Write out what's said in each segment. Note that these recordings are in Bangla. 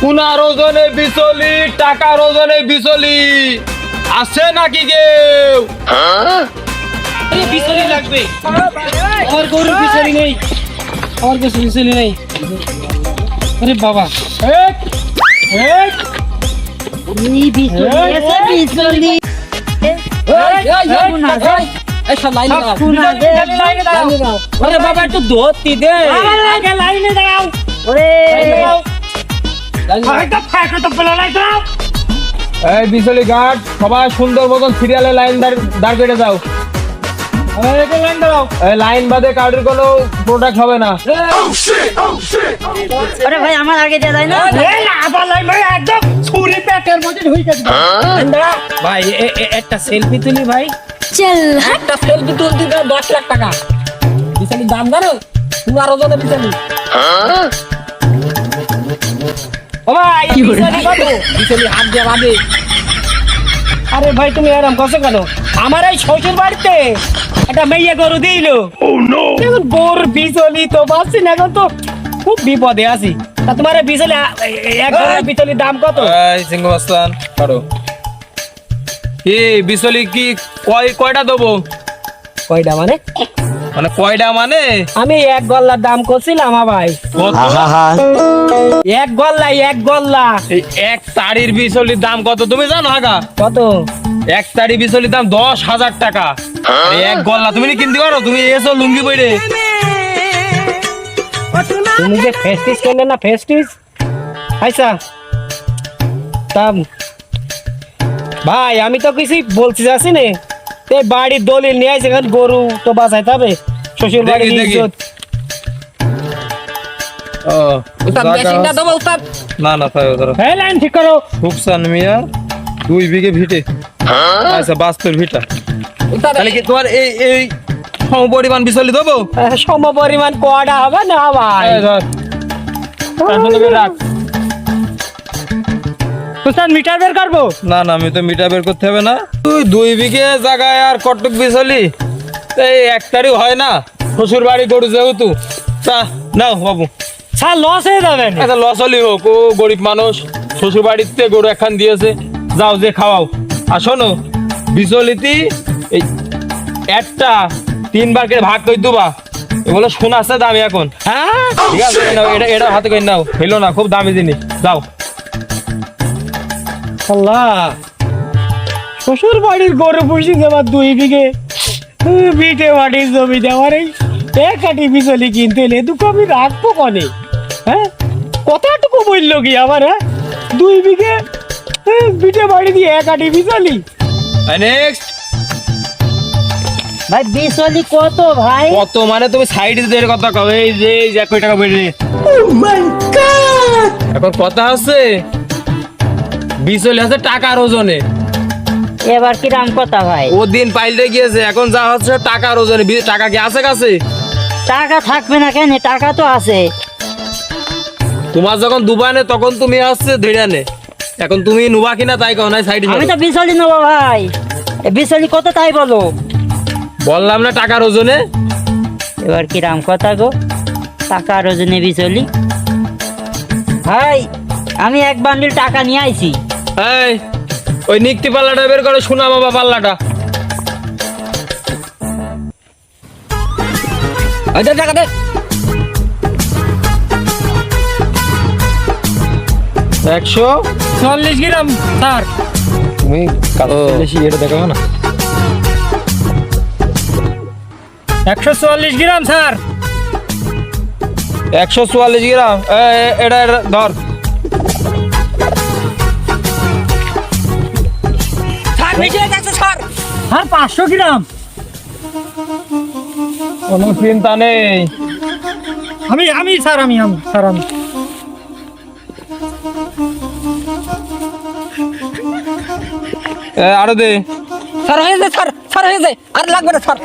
কুনার ওজনে বিচলি টাকার ওজনে বিচলি আছে নাকি কেউ? বিচলি লাগবে। আমার গরুর বিচলি নেই। আমার কাছে বিচলি নেই। আরে বাবা। এক এক। বাবা একটু ধরতি দে। লাইনে দাঁড়াও। এই বিচলি গার্ড সবাই সুন্দর মতন সিরিয়ালে লাইন দাঁড় কেটে যাও লাইন বাদে কারোর কোনো প্রোডাক্ট হবে না। আরে ভাই আমার আগে দিয়ে যায় না ভাই একটা সেলফি তুলি ভাই। চল। একটা সেলফি তুলতে দাও দশ লাখ টাকা। বিশালির দাম জানো? তুমি আরও জানো বিশালি। ও ভাই বিশালি হাত দিয়ে বাঁধে। আরে ভাই তুমি এরম করছ কেন? আমার এই শ্বশুর বাড়িতে একটা মেয়ে গরু দিল। এখন গরু বিচলি তো পাচ্ছি না এখন তো খুব বিপদে আছি। তা তোমার এই বিচলি এক গরুর বিচলির দাম কত? এই সিংহ মাস্তান কারও বিচলি কি কয় কয়টা দেবো? কয়টা মানে? মানে কয়টা মানে? আমি এক গল্লার দাম করছিলাম ভাই। এক গল্লা এক গল্লা। এক তাড়ির বিচলির দাম কত? তুমি জানো আগা কত? এক তাড়ি বিচলির দাম দশ হাজার টাকা। এক গল্লা তুমি কিনতে পারো? তুমি এসো লুঙ্গি বইরে তুমি যে ফেস্টিস কেন না ফেস্টিস? আইসা তা ভাই আমি তো কিছুই বলছি যাচ্ছি নে। এই বাড়ির দলিল নিয়ে আইছে এখন গরু তো বাঁচাইতে হবে শ্বশুর বাড়ির দেখি, দেখি। ইজ্জত। ও মেশিনটা দেবো উস্তাদ। না না তাই এই লাইন ঠিক করো। মিয়া দুই বিঘে ভিটে। আচ্ছা বাস্তর ভিটা। উস্তাদ তাহলে কি তোমার এই এই সম পরিমাণ বিচলি দেবো সম পরিমাণ কটা হবে না ভাই? এই ধর। এখন রাখ। উস্তাদ মিটার বের করব? না না আমি তো মিটা বের করতে হবে না। তুই দুই বিঘে জায়গায় আর কটক বিচলি এই এক তারিখ হয় না শ্বশুর বাড়ি গরু যেহেতু। তা নাও বাবু। স্যার লস হয়ে যাবে আচ্ছা লস হলেই হোক ও গরিব মানুষ শ্বশুর বাড়িতে গরু একখান দিয়েছে যাও যে খাওয়াও। আর শোনো বিচলিতি এই একটা তিনবার করে ভাগ করে দুবা। এগুলো শোনা আছে দামি এখন। হ্যাঁ? ঠিক আছে নাও, এটা এটা হাতে করে নাও ফেলো না খুব দামি জিনিস। যাও। আল্লাহ। শ্বশুর বাড়ির গরু পুষি দেবার দুই বিঘে বিঘে মাটির জমি দেওয়ার এই এক কাটি বিচলি কিনতে এলে দুটো আমি রাখব কনে হ্যাঁ? কতটুকু বলল কি আমার হ্যাঁ? দুই বিঘে বিটে বাড়ি দিয়ে এক কাটি বিচলি। নেক্সট ভাই বিশলি কত ভাই? কত মানে তুমি সাইড দিতে কথা কও এই যে এই যে এক কোটি টাকা বেড়ে। এখন কথা আছে? বিচলি আছে টাকার ওজনে। এবার কিরাম কথা ভাই? ও দিন পাইলে গিয়েছে এখন যা হচ্ছে টাকার ওজনে। বি- টাকা কি আছে কাছে? টাকা থাকবে না কেন? টাকা তো আছে। তোমার যখন দুবানে তখন তুমি আসছে ধীরে নে এখন তুমি নুবা কিনা তাই কও নাই সাইড আমি তো বিশলি নেব ভাই। এ বিশলি কত তাই বলো? বললাম না টাকার ওজনে। এবার কিরাম কথা গো? টাকা রজনে বিচলি ভাই আমি এক বান্ডিল টাকা নিয়ে আইছি। এই ওই নিক্তি পাল্লাটা বের করে শোনা বাবা পাল্লাটা। আচ্ছা টাকা দে। একশো চল্লিশ গ্রাম স্যার। তুমি বেশি এটা দেখাবো না? একশো চল্লিশ গ্রাম স্যার। একশো চুয়াল্লিশ গ্রাম? এটা ধর। হয়ে স্যার পাঁচশো গ্রাম। কোনো চিন্তা নেই। আমি আমি স্যার আমি আমি স্যার আমি। এ, আরও দে। স্যার হয়ে যায় স্যার স্যার হয়ে যায়। আর লাগবে না স্যার।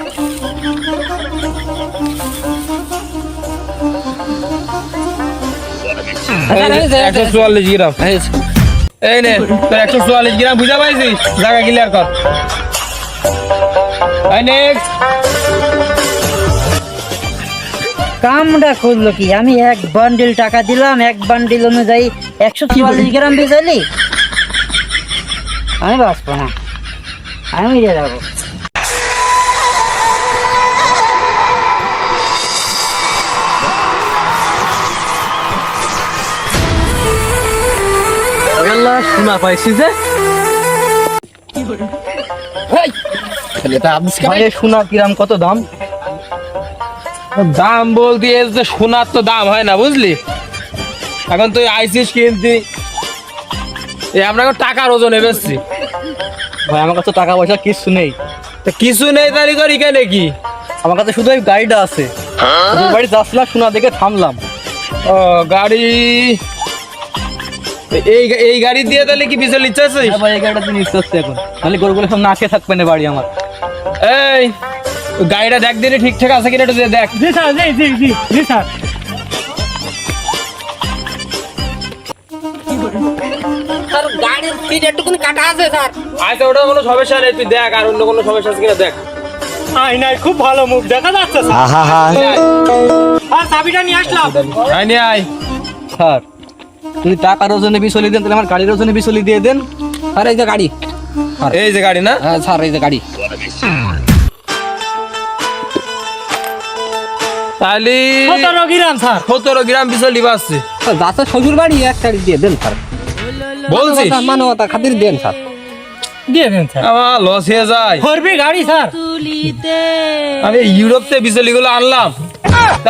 একশো চুয়াল্লিশ গ্রাম। এই নে তোর একশো চুয়াল্লিশ গ্রাম বুঝা পাইছিস? জায়গা ক্লিয়ার কর। কামটা করল কি? আমি এক বান্ডিল টাকা দিলাম এক বান্ডিল অনুযায়ী একশো চুয়াল্লিশ গ্রাম বিচলি আমি বাঁচবো না। আমি যাব। শোনা পাইছি যে। ভাই কিরাম কত দাম? দাম বলতে যে সোনার তো দাম হয় না বুঝলি? এখন তুই আইসিস কিনতি। আমরা এখন টাকার ওজনে বেচছি। ভাই আমার কাছে টাকা পয়সা কিছু নেই। তা কিছু নেই তারি করি কেন কি? আমার কাছে শুধু গাড়িটা আছে। ওদের বাড়ি যাচ্ছিলাম শোনা দেখে থামলাম। ও গাড়ি এই এই গাড়ি দিয়ে তাহলে কি পিছনে ইচ্ছা আছে ভাই এই গাড়িটা তুমি নিতে হচ্ছে এখন। নাহলে গরুগুলো সব না খেয়ে থাকবে না বাড়ি আমার। এই গাড়িটা দেখ দিনে ঠিকঠাক আছে কিনা একটু দেখ। জি স্যার জি জি জি জি স্যার। স্যার গাড়ির সিট একটুকুনি কাটা আছে স্যার। আচ্ছা ওটা কোনো সমস্যা নেই তুই দেখ আর অন্য কোনো সমস্যা আছে কিনা দেখ। আই নাই খুব ভালো মুখ দেখা যাচ্ছে স্যার। আর চাবিটা নিয়ে আসলাম। আয় নিয়ে আয়। স্যার যদি টাকার ওজনে বিচলি দেন তাহলে আমার গাড়ির ওজনে বিচলি দিয়ে দেন। স্যার এই যে গাড়ি। এই যে গাড়ি না? হ্যাঁ স্যার এই যে গাড়ি। তাহলে সতেরো গ্রাম স্যার। সতেরো গ্রাম বিশাল লিবা আসছে শ্বশুর বাড়ি এক গাড়ি দিয়ে দেন স্যার। মানবতা- মানবতা খাতির দেন স্যার। দিয়ে দেন স্যার। আমার লস হয়ে যায়। করবি গাড়ি স্যার। আমি ইউরোপ থেকে বিচলি গুলো আনলাম।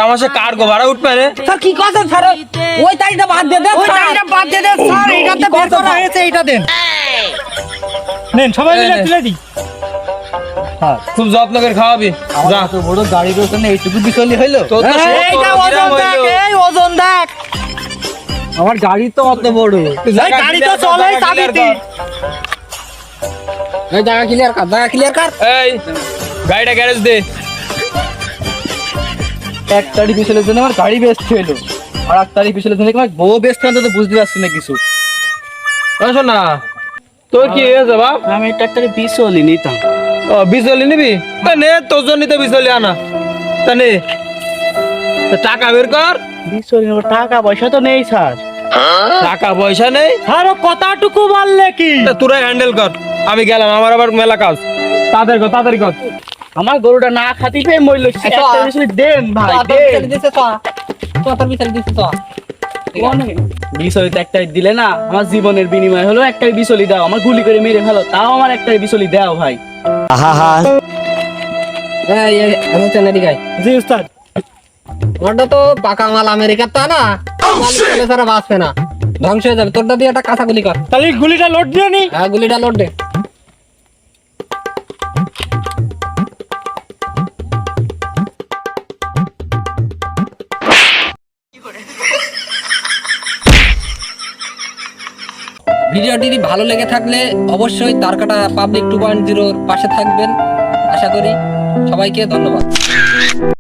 আমার সে কার্গো ভাড়া উঠবে রে। স্যার কি কথা স্যার? ওই তারিখটা বাদ দিয়ে দেন ওই গাড়িটা বাদ দিয়ে দেন স্যার এইটাতে বের করা হয়েছে এইটা দেন। নেন সবাই মিলে তুলে দিই। খুব যত্ন করে খাওয়াবি। যা। তো বড় গাড়ির ওজনে এইটুকু বিচলি হইল? এইটা ওজন দেখ এই ওজন দেখ। আমার গাড়ি তো অত বড়। গাড়ি তো চলে চাবিতে। কর। এই জায়গা ক্লিয়ার কর জায়গা ক্লিয়ার কর। এই গাড়িটা গ্যারেজ দে। এক তারিখ পিছলের জন্য আমার গাড়ি বেচতে হইল। আর এক তারিখ পিছলের জন্য আমার বউ বেচতে হলে তো বুঝতে পারছি না কিছু। শোন না তোর কি হয়েছে বাপ? আমি একটা বিচলি নিতাম। ও বিচলি নিবি? তা নে তোর জন্য তো বিচলি আনা। তা নে টাকা বের কর। বিচলি টাকা পয়সা তো নেই স্যার। টাকা পয়সা নেই? আর কতটুকু বললে কি? তোরা হ্যান্ডেল কর। আমি গেলাম আমার আবার মেলা কাজ। তাদের কর তাদের কর। আমার গরুটা না খাতি পেয়ে বিচলি দেন ভাই দেন। দিছে বিচার দিছে তো। একটাই দিলে না আমার জীবনের বিনিময় হলো একটাই বিচলি দাও আমার গুলি করে মেরে ফেলো তাও আমার একটাই বিচলি দাও ভাই। চেন্নাই গাই জি উস্তাদ। ওটা তো পাকা মাল আমেরিকার তা না? মাল ছাড়া বাঁচবে না। ধ্বংস হয়ে যাবে। তোরটা দিয়ে একটা কাঁচা গুলি কর। তাহলে গুলিটা লোড দিয়ে নি। হ্যাঁ গুলিটা লোড দে। ভিডিওটি ভালো লেগে থাকলে অবশ্যই তারকাটা পাবলিক টু পয়েন্ট জিরোর পাশে থাকবেন। আশা করি সবাইকে ধন্যবাদ।